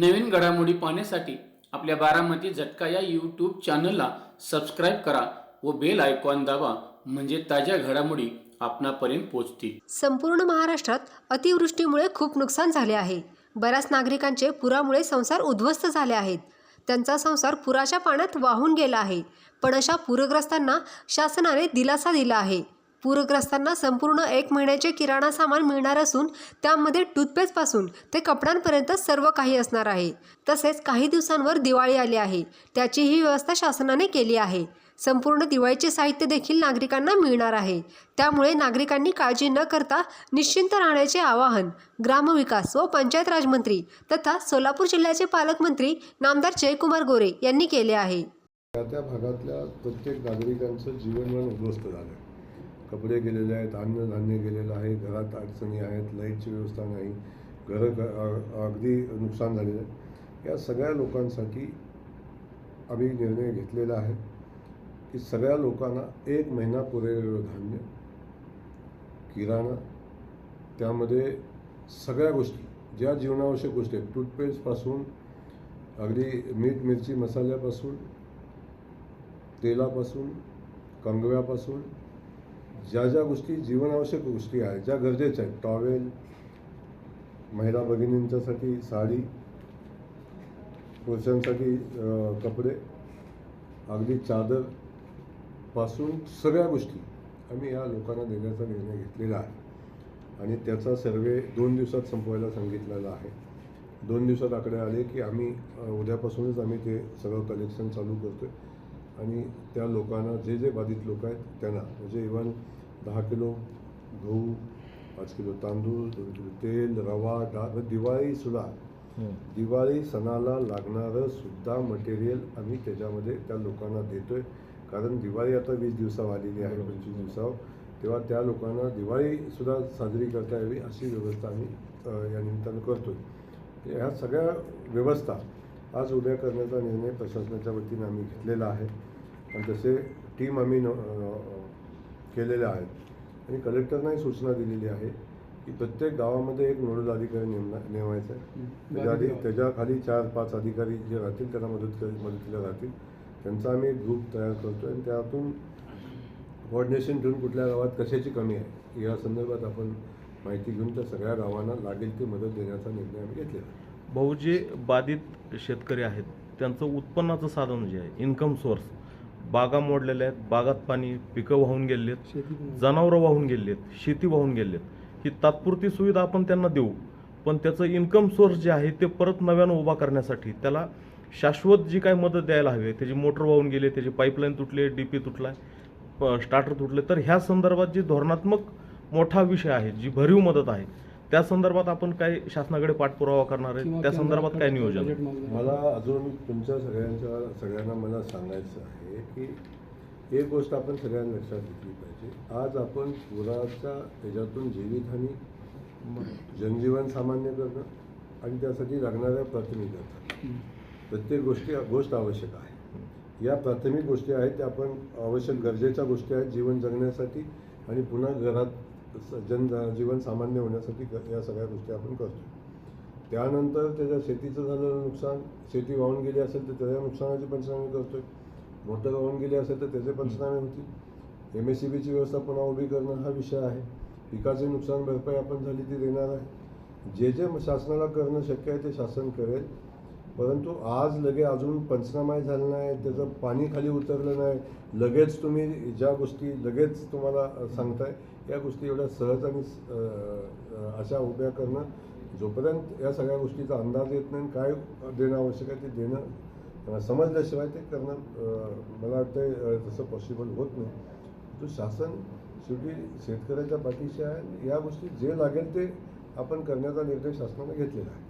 नवीन घडामोडी पाहण्यासाठी आपल्या बारामती झटका या यूट्यूब चॅनलला सबस्क्राईब करा व बेल आयकॉन दाबा म्हणजे ताज्या घडामोडी आपणापर्यंत पोहोचतील. संपूर्ण महाराष्ट्रात अतिवृष्टीमुळे खूप नुकसान झाले आहे. बऱ्याच नागरिकांचे पुरामुळे संसार उद्ध्वस्त झाले आहेत. त्यांचा संसार पुराच्या पाण्यात वाहून गेला आहे. पण अशा पूरग्रस्तांना शासनाने दिलासा दिला आहे. पूरग्रस्तांना संपूर्ण एक महिन्याचे किराणा सामान मिळणार असून त्यामध्ये टूथपेस्टपासून ते कपड्यांपर्यंत सर्व काही असणार आहे. तसेच काही दिवसांवर दिवाळी आली आहे. त्याचीही व्यवस्था शासनाने केली आहे. संपूर्ण दिवाळीचे साहित्य देखील नागरिकांना मिळणार आहे. त्यामुळे नागरिकांनी काळजी न करता निश्चिंत राहण्याचे आवाहन ग्रामविकास व पंचायत राजमंत्री तथा सोलापूर जिल्ह्याचे पालकमंत्री नामदार जयकुमार गोरे यांनी केले आहे. त्या भागातल्या प्रत्येक नागरिकांचं जीवनमान उद्ध्वस्त झालं आहे कपडे गेलेले आहेत अन्नधान्य गेलेलं आहे घरात अडचणी आहेत लाईटची व्यवस्था नाही घरं ग- अगदी नुकसान झालेलं आहे. या सगळ्या लोकांसाठी आम्ही निर्णय घेतलेला आहे की सगळ्या लोकांना एक महिना पुरेलेलं धान्य किराणा त्यामध्ये सगळ्या गोष्टी ज्या जीवनावश्यक गोष्टी आहेत टूथपेस्टपासून अगदी मीठ मिरची मसाल्यापासून तेलापासून कंगव्यापासून ज्या ज्या गोष्टी जीवनावश्यक गोष्टी आहेत ज्या गरजेच्या आहेत टॉवेल महिला भगिनींच्यासाठी साडी पुरुषांसाठी कपडे अगदी चादरपासून सगळ्या गोष्टी आम्ही या लोकांना देण्याचा निर्णय घेतलेला आहे. आणि त्याचा सर्वे दोन दिवसात संपवायला सांगितलेला आहे. दोन दिवसात आकडे आले की आम्ही उद्यापासूनच आम्ही ते सगळं कलेक्शन चालू करतो आहे आणि त्या लोकांना जे जे बाधित लोक आहेत त्यांना म्हणजे इवन दहा किलो गहू पाच किलो तांदूळ दोन किलो तेल रवा डाळ व दिवाळीसुद्धा दिवाळी सणाला लागणारं सुद्धा मटेरियल आम्ही त्याच्यामध्ये त्या लोकांना देतोय. कारण दिवाळी आता वीस दिवसावर आलेली आहे पंचवीस दिवसावर. तेव्हा त्या लोकांना दिवाळीसुद्धा साजरी करता यावी अशी व्यवस्था आम्ही या निमित्तानं करतोय. ह्या सगळ्या व्यवस्था आज उद्या करण्याचा निर्णय प्रशासनाच्या वतीनं आम्ही घेतलेला आहे. आणि तसे टीम आम्ही न अ, केलेले आहेत. आणि कलेक्टरनाही सूचना दिलेली आहे की प्रत्येक गावामध्ये एक नोडल अधिकारी नेमला नेमायचा आहे. त्याच्या आधी त्याच्याखाली चार पाच अधिकारी जे राहतील त्यांना मदत कर मदतीला राहतील त्यांचा आम्ही एक ग्रुप तयार करतो आणि त्यातून कोऑर्डिनेशन ठेवून कुठल्या गावात कशाची कमी आहे या संदर्भात आपण माहिती घेऊन त्या सगळ्या गावांना लागेल ती मदत देण्याचा निर्णय आम्ही घेतलेला आहे. भाऊ जे बाधित शेतकरी आहेत त्यांचं उत्पन्नाचं साधन जे आहे इन्कम सोर्स बागा मोडलेल्या आहेत बागात पाणी पिकं वाहून गेलेत जनावरं वाहून गेलेत शेती वाहून गेलेत ही तात्पुरती सुविधा आपण त्यांना देऊ. पण त्याचं इन्कम सोर्स जे आहे ते परत नव्यानं उभा करण्यासाठी त्याला शाश्वत जी काय मदत द्यायला हवी त्याची मोटर वाहून गेले त्याची पाईपलाईन तुटली डी पी तुटला स्टार्टर तुटले तर ह्या संदर्भात जी धोरणात्मक मोठा विषय आहे जी भरीव मदत आहे त्या संदर्भात आपण काय शासनाकडे पाठपुरावा करणार आहे. त्या संदर्भात काय नियोजन? मला अजून तुमच्या सगळ्यांच्या सगळ्यांना मला सांगायचं आहे की एक गोष्ट आपण सगळ्यांना लक्षात घेतली पाहिजे. आज आपण पुराच्या ह्याच्यातून जीवितहानी जनजीवन सामान्य करणं आणि त्यासाठी लागणाऱ्या प्राथमिक प्रत्येक गोष्टी गोष्ट आवश्यक आहे. या प्राथमिक गोष्टी आहेत त्या आपण आवश्यक गरजेच्या गोष्टी आहेत जीवन जगण्यासाठी आणि पुन्हा घरात जन जीवन सामान्य होण्यासाठी या सगळ्या गोष्टी आपण करतो. त्यानंतर त्याच्या शेतीचं झालेलं नुकसान शेती वाहून गेली असेल तर त्याच्या नुकसानाचे पंचनामे करतोय. मोटर वाहून गेली असेल तर त्याचे पंचनामे होतील. एम एस सी बीची व्यवस्था पुन्हा उभी करणं हा विषय आहे. पिकाचे नुकसान भरपाई आपण झाली ती देणार आहे. जे जे शासनाला करणं शक्य आहे ते शासन करेल. परंतु आज लगे अजून पंचनामाही झालं नाही त्याचं पाणी खाली उतरलं नाही. लगेच तुम्ही ज्या गोष्टी लगेच तुम्हाला सांगताय या गोष्टी एवढ्या सहज आणि अशा उभ्या करणं जोपर्यंत या सगळ्या गोष्टीचा अंदाज येत नाही आणि काय देणं आवश्यक आहे ते देणं समजल्याशिवाय ते करणं मला वाटतं तसं पॉसिबल होत नाही. तो शासन शेवटी शेतकऱ्याच्या पाठीशी आहे या गोष्टी जे लागेल ते आपण करण्याचा निर्णय शासनाने घेतलेला आहे.